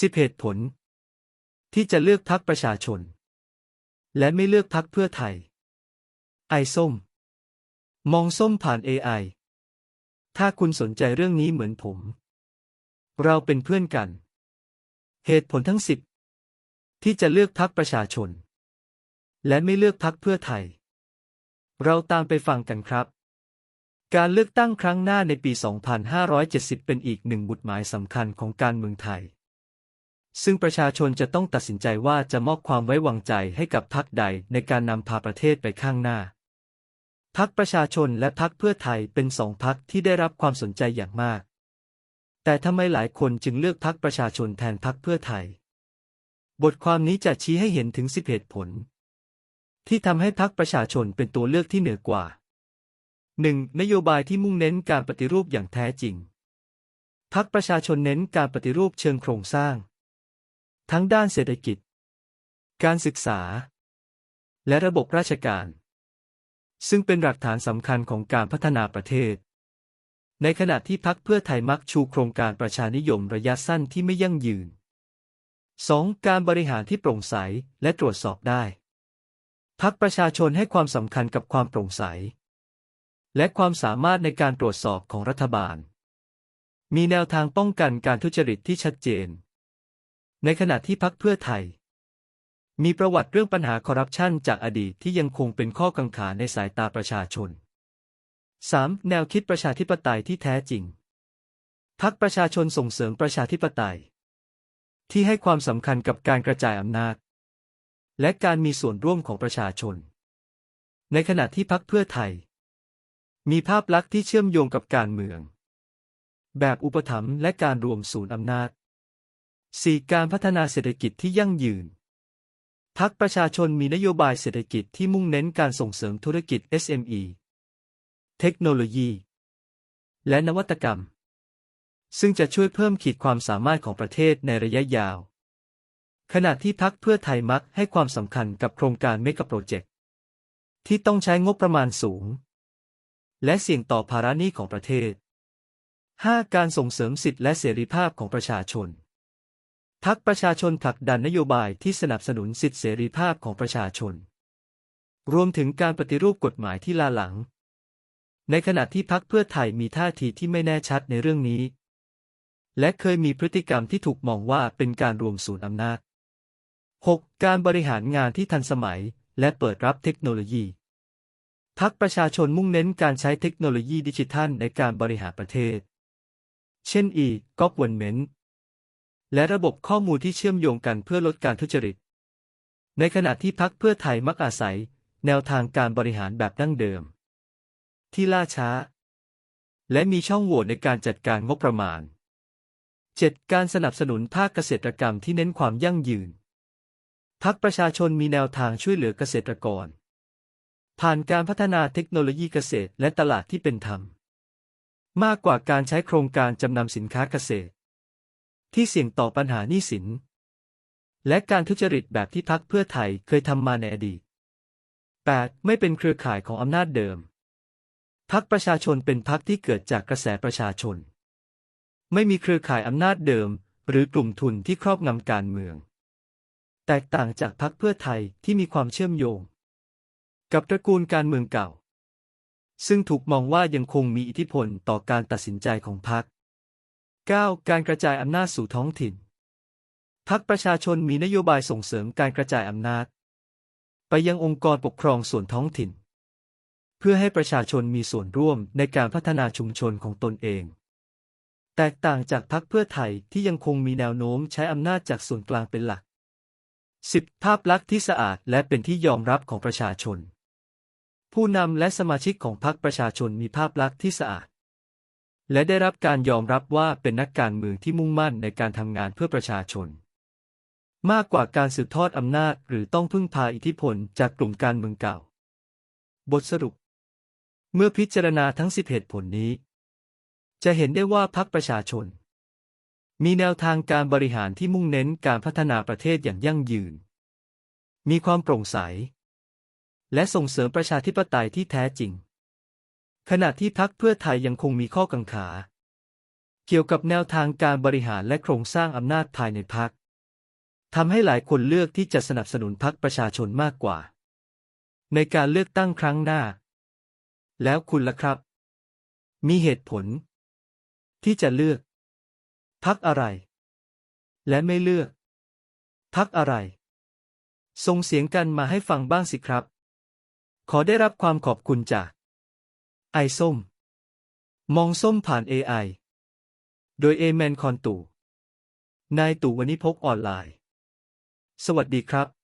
สิบเหตุผล ที่จะเลือกพักประชาชน และไม่เลือกพักเพื่อไทย ไอส้ม มองส้มผ่าน AI ถ้าคุณสนใจเรื่องนี้เหมือนผม เราเป็นเพื่อนกัน เหตุผลทั้งสิบที่จะเลือกพักประชาชน และไม่เลือกพักเพื่อไทย เราตามไปฟังกันครับการเลือกตั้งครั้งหน้าในปี 2570 เป็นอีกหนึ่งบุตหมายสำคัญของการเมืองไทย ซึ่งประชาชนจะต้องตัดสินใจว่าจะมอบความไว้วางใจให้กับพรรคใดในการนำพาประเทศไปข้างหน้า พรรคประชาชนและพรรคเพื่อไทยเป็นสองพรรคที่ได้รับความสนใจอย่างมาก แต่ทำไมหลายคนจึงเลือกพรรคประชาชนแทนพรรคเพื่อไทย บทความนี้จะชี้ให้เห็นถึงสิบเหตุผล ที่ทำให้พรรคประชาชนเป็นตัวเลือกที่เหนือกว่า 1. นโยบายที่มุ่งเน้นการปฏิรูปอย่างแท้จริงพรรคประชาชนเน้นการปฏิรูปเชิงโครงสร้าง ทั้งด้านเศรษฐกิจ การศึกษา และระบบราชการ ซึ่งเป็นหลักฐานสำคัญของการพัฒนาประเทศ ในขณะที่พรรคเพื่อไทยมักชูโครงการประชานิยมระยะสั้นที่ไม่ยั่งยืน 2. การบริหารที่โปร่งใสและตรวจสอบได้พรรคประชาชนให้ความสำคัญกับความโปร่งใส และความสามารถในการตรวจสอบของรัฐบาล มีแนวทางป้องกันการทุจริตที่ชัดเจน ในขณะที่พรรคเพื่อไทย มีประวัติเรื่องปัญหาคอร์รัปชันจากอดีตที่ยังคงเป็นข้อกังขาในสายตาประชาชน 3. แนวคิดประชาธิปไตยที่แท้จริงพรรคประชาชนส่งเสริมประชาธิปไตย ที่ให้ความสำคัญกับการกระจายอำนาจ และการมีส่วนร่วมของประชาชน ในขณะที่พรรคเพื่อไทย มีภาพลักษณ์ที่เชื่อมโยงกับการเมือง แบบอุปถัมภ์และการรวมศูนย์อำนาจ 4. การพัฒนาเศรษฐกิจที่ยั่งยืนพรรคประชาชนมีนโยบายเศรษฐกิจที่มุ่งเน้นการส่งเสริมธุรกิจ SME เทคโนโลยี และนวัตกรรม ซึ่งจะช่วยเพิ่มขีดความสามารถของประเทศในระยะยาว ขณะที่พักเพื่อไทยมักให้ความสำคัญกับโครงการเมกะโปรเจกต์ที่ต้องใช้งบประมาณสูง และเสี่ยงต่อภาระหนี้ของประเทศ 5. การส่งเสริมสิทธิและเสรีภาพของประชาชน พักประชาชนผลักดันนโยบายที่สนับสนุนสิทธิเสรีภาพของประชาชน รวมถึงการปฏิรูปกฎหมายที่ล่าหลัง ในขณะที่พักเพื่อไทยมีท่าทีที่ไม่แน่ชัดในเรื่องนี้ และเคยมีพฤติกรรมที่ถูกมองว่าเป็นการรวมศูนย์อำนาจ 6. การบริหารงานที่ทันสมัย และเปิดรับเทคโนโลยี พักประชาชนมุ่งเน้นการใช้เทคโนโลยีดิจิทัลในการบริหารประเทศ เช่น e-government และระบบข้อมูลที่เชื่อมโยงกันเพื่อลดการทุจริต ในขณะที่พักเพื่อไทยมักอาศัย แนวทางการบริหารแบบดั้งเดิม ที่ล่าช้า และมีช่องโหว่ในการจัดการงบประมาณ 7. การสนับสนุนภาคเกษตรกรรมที่เน้นความยั่งยืน พักประชาชนมีแนวทางช่วยเหลือเกษตรกร ผ่านการพัฒนาเทคโนโลยีเกษตรและตลาดที่เป็นธรรม มากกว่าการใช้โครงการจำนำสินค้าเกษตร ที่เสี่ยงต่อปัญหาหนี้สิน และการทุจริตแบบที่พักเพื่อไทยเคยทำมาในอดีต 8. ไม่เป็นเครือข่ายของอำนาจเดิม พักประชาชนเป็นพักที่เกิดจากกระแสประชาชน ไม่มีเครือข่ายอำนาจเดิม หรือกลุ่มทุนที่ครอบงำการเมือง แตกต่างจากพักเพื่อไทยที่มีความเชื่อมโยง กับตระกูลการเมืองเก่า ซึ่งถูกมองว่ายังคงมีอิทธิพลต่อการตัดสินใจของพรรค 9. การกระจายอำนาจสู่ท้องถิ่น พรรคประชาชนมีนโยบายส่งเสริมการกระจายอำนาจ ไปยังองค์กรปกครองส่วนท้องถิ่น เพื่อให้ประชาชนมีส่วนร่วมในการพัฒนาชุมชนของตนเอง แตกต่างจากพรรคเพื่อไทยที่ยังคงมีแนวโน้มใช้อำนาจจากส่วนกลางเป็นหลัก 10. ภาพลักษณ์ที่สะอาดและเป็นที่ยอมรับของประชาชน ผู้นำและสมาชิกของพรรคประชาชนมีภาพลักษณ์ที่สะอาด และได้รับการยอมรับว่าเป็นนักการเมืองที่มุ่งมั่นในการทำงานเพื่อประชาชน มากกว่าการสืบทอดอำนาจหรือต้องพึ่งพาอิทธิพลจากกลุ่มการเมืองเก่า บทสรุป เมื่อพิจารณาทั้งสิบเหตุผลนี้ จะเห็นได้ว่าพรรคประชาชน มีแนวทางการบริหารที่มุ่งเน้นการพัฒนาประเทศอย่างยั่งยืน มีความโปร่งใส และส่งเสริมประชาธิปไตยที่แท้จริง ขณะที่พรรคเพื่อไทยยังคงมีข้อกังขา เกี่ยวกับแนวทางการบริหารและโครงสร้างอำนาจภายในพรรคทำให้หลายคนเลือกที่จะสนับสนุนพรรคประชาชนมากกว่า ในการเลือกตั้งครั้งหน้า แล้วคุณล่ะครับ มีเหตุผล ที่จะเลือกพรรคอะไร และไม่เลือกพรรคอะไร ส่งเสียงกันมาให้ฟังบ้างสิครับ ขอได้รับความขอบคุณจาก ไอส้ม มองส้มผ่าน AI โดยเอแมนคอนตู่ นายตู่วันนี้พกออนไลน์ สวัสดีครับ